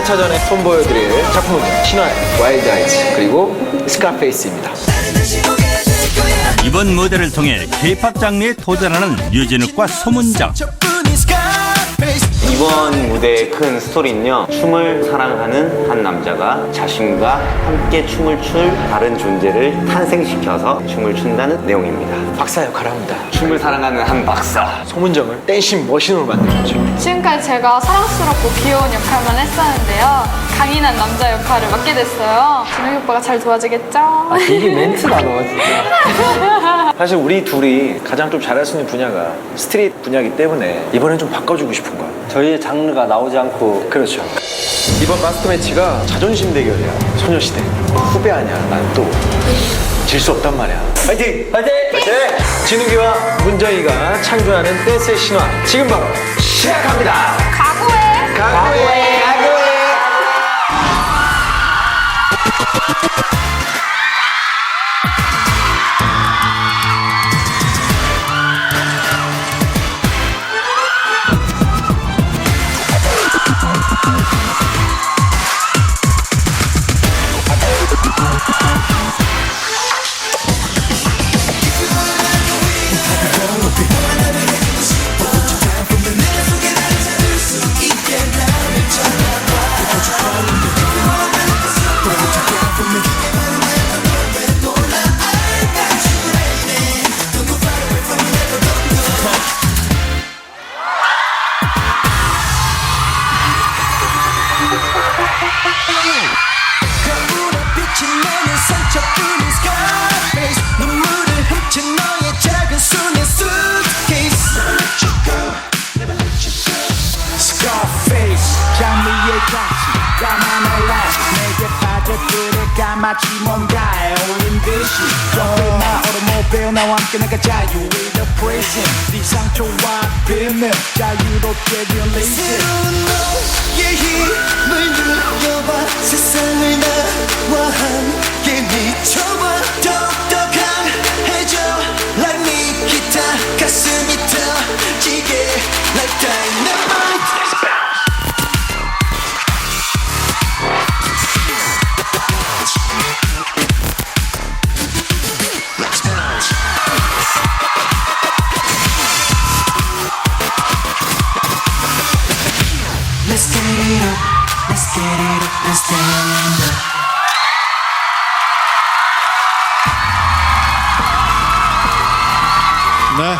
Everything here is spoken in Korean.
4차전에 선보여드릴 작품은 신화의 와일드 아이즈 그리고 스카페이스입니다. 이번 무대를 통해 K-팝 장르에 도전하는 유진욱과 소문장 이번 무대의 큰 스토리는요 춤을 사랑하는 한 남자가 자신과 함께 춤을 출 다른 존재를 탄생시켜서 춤을 춘다는 내용입니다 박사 역할을 합니다. 춤을 사랑하는 한 박사 소문정을 댄싱 머신으로 만든 거죠. 지금까지 제가 사랑스럽고 귀여운 역할만 했었는데요. 강인한 남자 역할을 맡게 됐어요. 진욱이 오빠가 잘 도와주겠죠? 이게 멘트다 너 진짜. 사실 우리 둘이 가장 좀 잘할 수 있는 분야가 스트릿 분야이기 때문에 이번엔 좀 바꿔주고 싶은 거야. 저희의 장르가 나오지 않고 그렇죠. 이번 마스터 매치가 자존심 대결이야. 소녀시대. 후배 아니야. 난 또 질 수 없단 말이야. 파이팅! 파이팅! 파이팅! 진욱이와 문정이가 창조하는 댄스의 신화. 지금 바로 시작합니다. 마치 뭔가에 올린 듯이 나 오토모빌 나와 함께 내가 자유의 the prison 네 상처와 빈을 자유롭게 release 새로운 너의 힘을 느껴봐 세상을 나 Ne?